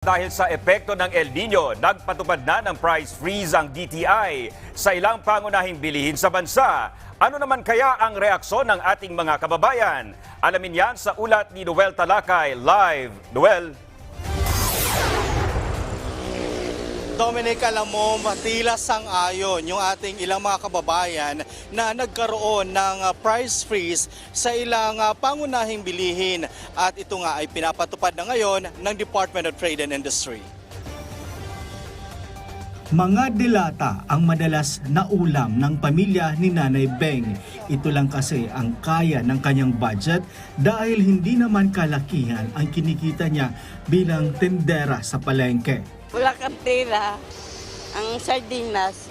Dahil sa epekto ng El Nino, nagpatupad na ng price freeze ang DTI sa ilang pangunahing bilihin sa bansa. Ano naman kaya ang reaksyon ng ating mga kababayan? Alamin yan sa ulat ni Noel Talakay live. Noel? Dominic, alam mo, matila sang-ayon yung ating ilang mga kababayan na nagkaroon ng uh, price freeze sa ilang uh, pangunahing bilihin. At ito nga ay pinapatupad na ngayon ng Department of Trade and Industry. Mga dilata ang madalas na ulam ng pamilya ni Nanay Beng. Ito lang kasi ang kaya ng kanyang budget dahil hindi naman kalakihan ang kinikita niya bilang tendera sa palengke. Wala kang pera. Ang sardinas,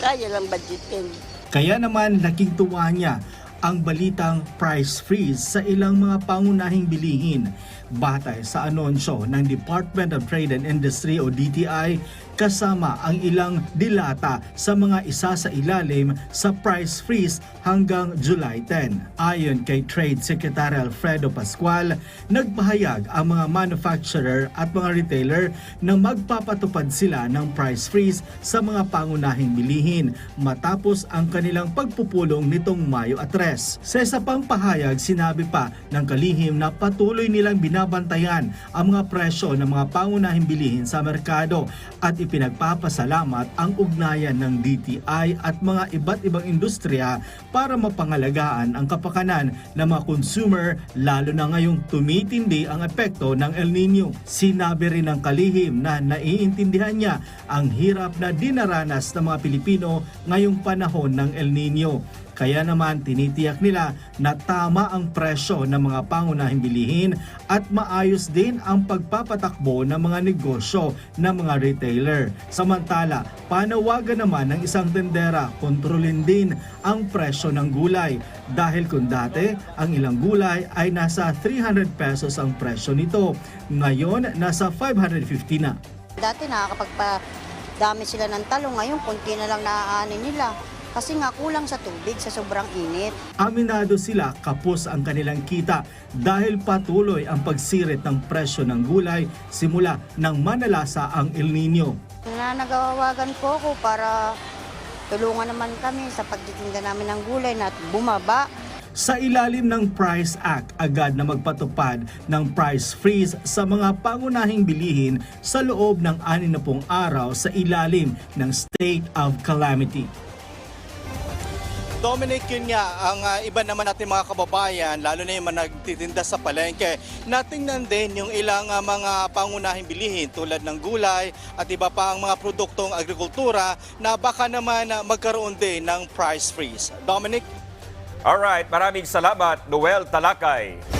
kaya lang budgetin. Kaya naman laking tuwa niya ang balitang price freeze sa ilang mga pangunahing bilihin. Batay sa anunsyo ng Department of Trade and Industry o DTI kasama ang ilang dilata sa mga isa sa ilalim sa price freeze hanggang July 10. Ayon kay Trade Secretary Alfredo Pascual, nagpahayag ang mga manufacturer at mga retailer na magpapatupad sila ng price freeze sa mga pangunahing bilihin matapos ang kanilang pagpupulong nitong Mayo at 3. Sa isa pang pahayag, sinabi pa ng kalihim na patuloy nilang binabantayan ang mga presyo ng mga pangunahing bilihin sa merkado at ipinagpapasalamat ang ugnayan ng DTI at mga iba't ibang industriya para mapangalagaan ang kapakanan ng mga consumer lalo na ngayong tumitindi ang epekto ng El Nino. Sinabi rin ng kalihim na naiintindihan niya ang hirap na dinaranas ng mga Pilipino ngayong panahon ng El Nino. Kaya naman tinitiyak nila na tama ang presyo ng mga pangunahing bilihin at maayos din ang pagpapatakbo ng mga negosyo ng mga retailer. Samantala, panawagan naman ng isang tendera kontrolin din ang presyo ng gulay dahil kung dati ang ilang gulay ay nasa 300 pesos ang presyo nito, ngayon nasa 550 na. Dati nakakapagpa-dami sila ng talong, ngayon kunti na lang naaanin nila. Kasi nga kulang sa tubig sa sobrang init. Aminado sila kapos ang kanilang kita dahil patuloy ang pagsirit ng presyo ng gulay simula nang manalasa ang El Nino. Nanagawagan po ako para tulungan naman kami sa pagtitinda namin ng gulay na bumaba. Sa ilalim ng Price Act, agad na magpatupad ng price freeze sa mga pangunahing bilihin sa loob ng 60 araw sa ilalim ng State of Calamity. Dominic, yun nga, ang uh, iba naman natin mga kababayan, lalo na yung mga nagtitinda sa palengke, natingnan din yung ilang uh, mga pangunahing bilihin tulad ng gulay at iba pa ang mga produktong agrikultura na baka naman uh, magkaroon din ng price freeze. Dominic? Alright, maraming salamat, Noel Talakay.